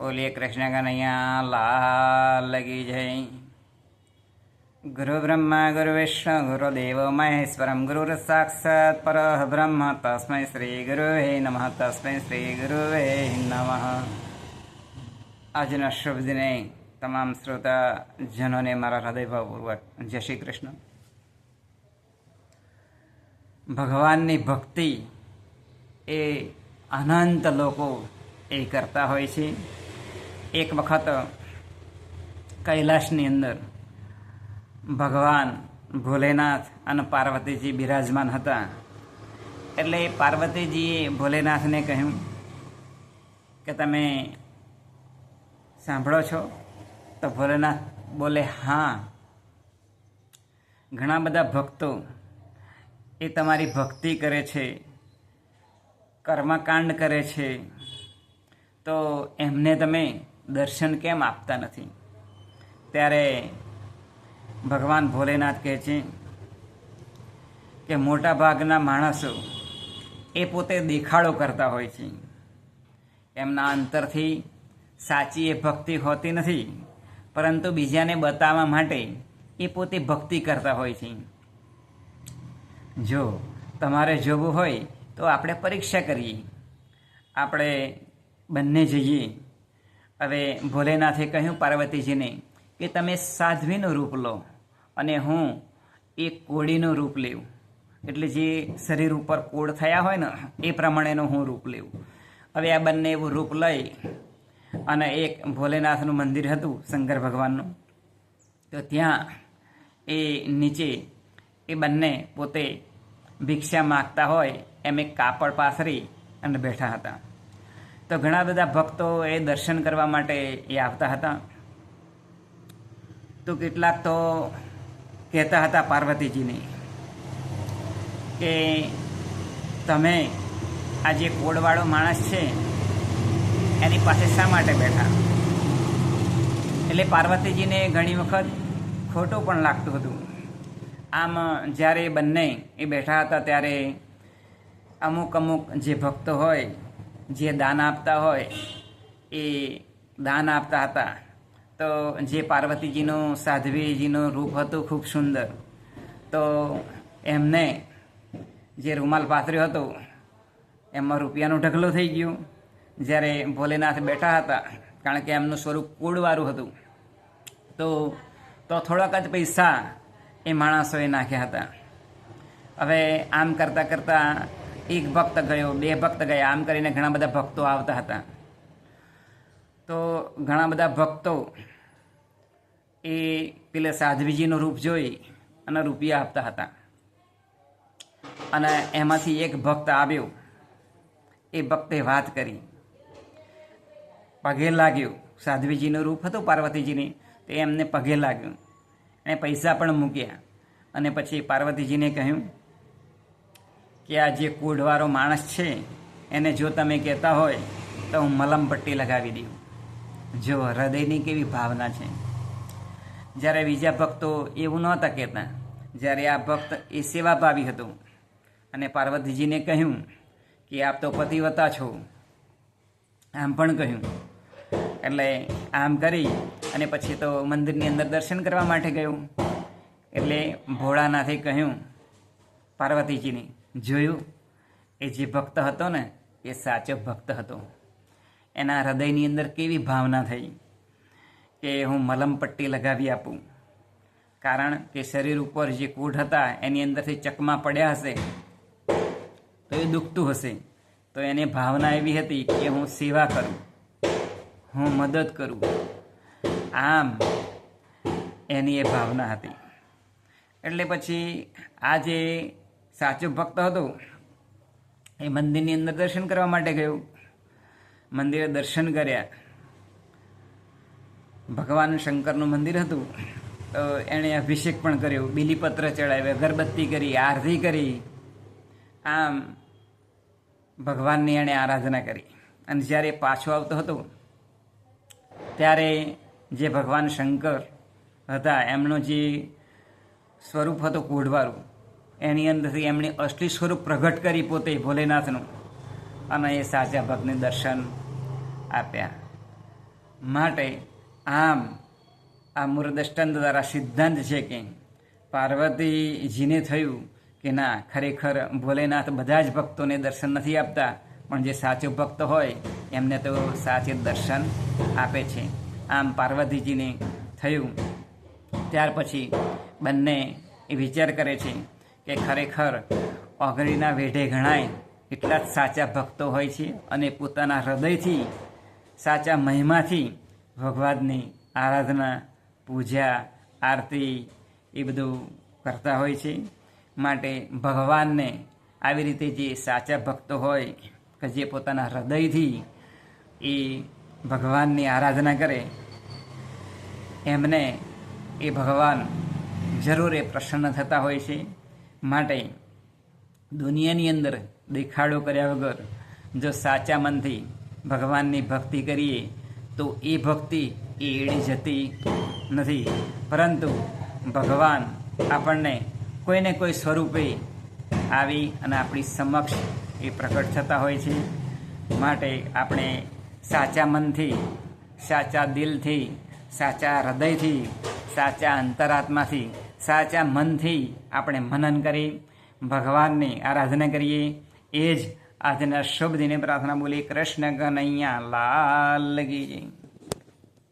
ઓલી કૃષ્ણ કનૈયા લાલ કી જય ગુરુ બ્રહ્મા, ગુરુ વિષ્ણુ, ગુરુ દેવ, મહેશ્વરમ, ગુરુ સાક્ષાત પર બ્રહ્મ. તસ્મૈ શ્રી ગુરુવે નમ. તસ્મૈ શ્રી ગુરુવે નમઃ. આજના શુભ દિને તમામ શ્રોતા જનોને મારા હૃદયભાવપૂર્વક જય શ્રી કૃષ્ણ. ભગવાનની ભક્તિ એ અનંત લોકો એ કરતા હોય છે. એક વખત કૈલાસની અંદર ભગવાન ભોલેનાથ અને પાર્વતીજી બિરાજમાન હતા. એટલે પાર્વતીજીએ ભોલેનાથને કહ્યું કે તમે સાંભળો છો? તો ભોલેનાથ બોલે, હા. ઘણા બધા ભક્તો એ તમારી ભક્તિ કરે છે, કર્મકાંડ કરે છે. તો એમને તમે દર્શન કેમ આપતા નથી? ત્યારે ભગવાન ભોલેનાથ કહે છે કે મોટા ભાગના માણસો એ પોતે દેખાડો કરતા હોય છે. એમના અંતરથી સાચી એ ભક્તિ હોતી નથી, પરંતુ બીજાને બતાવવા માટે એ પોતે ભક્તિ કરતા હોય છે. જો તમારે જોવું હોય તો આપણે પરીક્ષા કરીએ. આપણે બંને જઈએ. હવે ભોલેનાથે કહ્યું, પાર્વતીજીને, કે તમે સાધ્વીનું રૂપ લો અને હું એ કોળીનું રૂપ લેવું. એટલે જે શરીર ઉપર કોળ થયા હોય ને, એ પ્રમાણેનું હું રૂપ લેવું. હવે આ બંને એવું રૂપ લઈ અને એક ભોલેનાથનું મંદિર હતું શંકર ભગવાનનું. તો ત્યાં એ નીચે એ બંને પોતે ભિક્ષા માગતા હોય, એમ એક કાપડ પાથરી અને બેઠા હતા. તો ઘણા બધા ભક્તો એ દર્શન કરવા માટે એ આવતા હતા. તો કેટલાક તો કહેતા હતા પાર્વતીજીને કે તમે આ જે કોડવાળો માણસ છે, એની પાસે શા માટે બેઠા? એટલે પાર્વતીજીને ઘણી વખત ખોટું પણ લાગતું હતું. આમ જ્યારે બંને એ બેઠા હતા ત્યારે અમુક અમુક જે ભક્તો હોય જે દાન આપતા હોય, એ દાન આપતા હતા. તો જે પાર્વતીજીનું, સાધ્વીજીનું રૂપ હતું ખૂબ સુંદર. તો એમને જે રૂમાલ પાથર્યો હતો, એમાં રૂપિયાનું ઢગલો થઈ ગયું. જ્યારે ભોલેનાથ બેઠા હતા, કારણ કે એમનું સ્વરૂપ કુળવાળું હતું, તો તો થોડાક જ પૈસા એ માણસોએ નાખ્યા હતા. હવે આમ કરતાં કરતાં એક ભક્ત ગયો, બે ભક્ત ગયા. આમ કરીને ઘણા બધા ભક્તો આવતા હતા. તો ઘણા બધા ભક્તો એ પેલા સાધ્વીજીનું રૂપ જોઈ અને રૂપિયા આપતા હતા. અને એમાંથી એક ભક્ત આવ્યો. એ ભક્તે વાત કરી. પગે લાગ્યું. સાધ્વીજીનું રૂપ હતું પાર્વતીજીની. તે એમને પગે લાગ્યું. એણે પૈસા પણ મૂક્યા. અને પછી પાર્વતીજીને કહ્યું કે આ જે કોઢવાળો માણસ છે, એને જો તમે કહેતા હોય, તો હું મલમ પટ્ટી લગાવી દઉં. જો હૃદયની કેવી ભાવના છે. જ્યારે બીજા ભક્તો એવું નહોતા કહેતા, જ્યારે આ ભક્ત એ સેવાભાવી હતું. અને પાર્વતીજીને કહ્યું કે આપ તો પતિવતા છો. આમ પણ કહ્યું. એટલે આમ કરી અને પછી તો મંદિરની અંદર દર્શન કરવા માટે ગયું. એટલે ભોળાનાથે કહ્યું, પાર્વતીજીને જોયું? એ જે ભક્ત હતો ને, એ સાચો ભક્ત હતો. એના હૃદયની અંદર કેવી ભાવના થઈ કે હું મલમ પટ્ટી લગાવી આપું? કારણ કે શરીર ઉપર જે કૂઢ હતા, એની અંદરથી ચકમા પડ્યા હશે, તો એ દુખતું હશે. તો એને ભાવના એવી હતી કે હું સેવા કરું, હું મદદ કરું. આમ એની એ ભાવના હતી. એટલે પછી આ જે સાચો ભક્ત હતો. એ મંદિરની અંદર દર્શન કરવા માટે ગયું. મંદિરે દર્શન કર્યા. ભગવાન શંકરનું મંદિર હતું. તો એણે અભિષેક પણ કર્યો. બીલીપત્ર ચડાવ્યા, અગરબત્તી કરી, આરતી કરી. આમ ભગવાનની એણે આરાધના કરી. અને જ્યારે પાછો આવતો હતો, ત્યારે જે ભગવાન શંકર હતા, એમનું જે સ્વરૂપ હતું કોઢવાળું એની અંદરથી એમણે અસલી સ્વરૂપ પ્રગટ કરી પોતે ભોલેનાથનું. અને એ સાચા ભક્તને દર્શન આપ્યા. માટે આમ આ મૂર્દષ્ટાંત દ્વારા સિદ્ધાંત છે કે પાર્વતીજીને થયું કે ના, ખરેખર ભોલેનાથ બધા જ ભક્તોને દર્શન નથી આપતા, પણ જે સાચો ભક્ત હોય એમને તો સાચે દર્શન આપે છે. આમ પાર્વતીજીને થયું. ત્યાર પછી બંને એ વિચાર કરે છે કે ખરેખર ઓગળીના વેઢે ગણાય એટલા જ સાચા ભક્તો હોય છે અને પોતાના હૃદયથી, સાચા મહિમાથી ભગવાનની આરાધના, પૂજા, આરતી એ બધું કરતા હોય છે. માટે ભગવાનને આવી રીતે જે સાચા ભક્તો હોય કે જે પોતાના હૃદયથી એ ભગવાનની આરાધના કરે, એમને એ ભગવાન જરૂર એ પ્રસન્ન થતા હોય છે. માટે દુનિયાની અંદર દેખાડો કર્યા વગર જો સાચા મનથી ભગવાનની ભક્તિ કરીએ, તો એ ભક્તિ એ એડી જતી નથી. પરંતુ ભગવાન આપણને કોઈને કોઈ સ્વરૂપે આવી અને આપણી સમક્ષ એ પ્રકટ થતા હોય છે. માટે આપણે સાચા મનથી, સાચા દિલથી, સાચા હૃદયથી સાચા અંતરાત્માથી, સાચા મનથી આપણે મનન કરી, ભગવાનની આરાધના કરીએ. એ જ આજના શુભ દિને પ્રાર્થના બોલી કૃષ્ણ કનૈયા લાલ જય.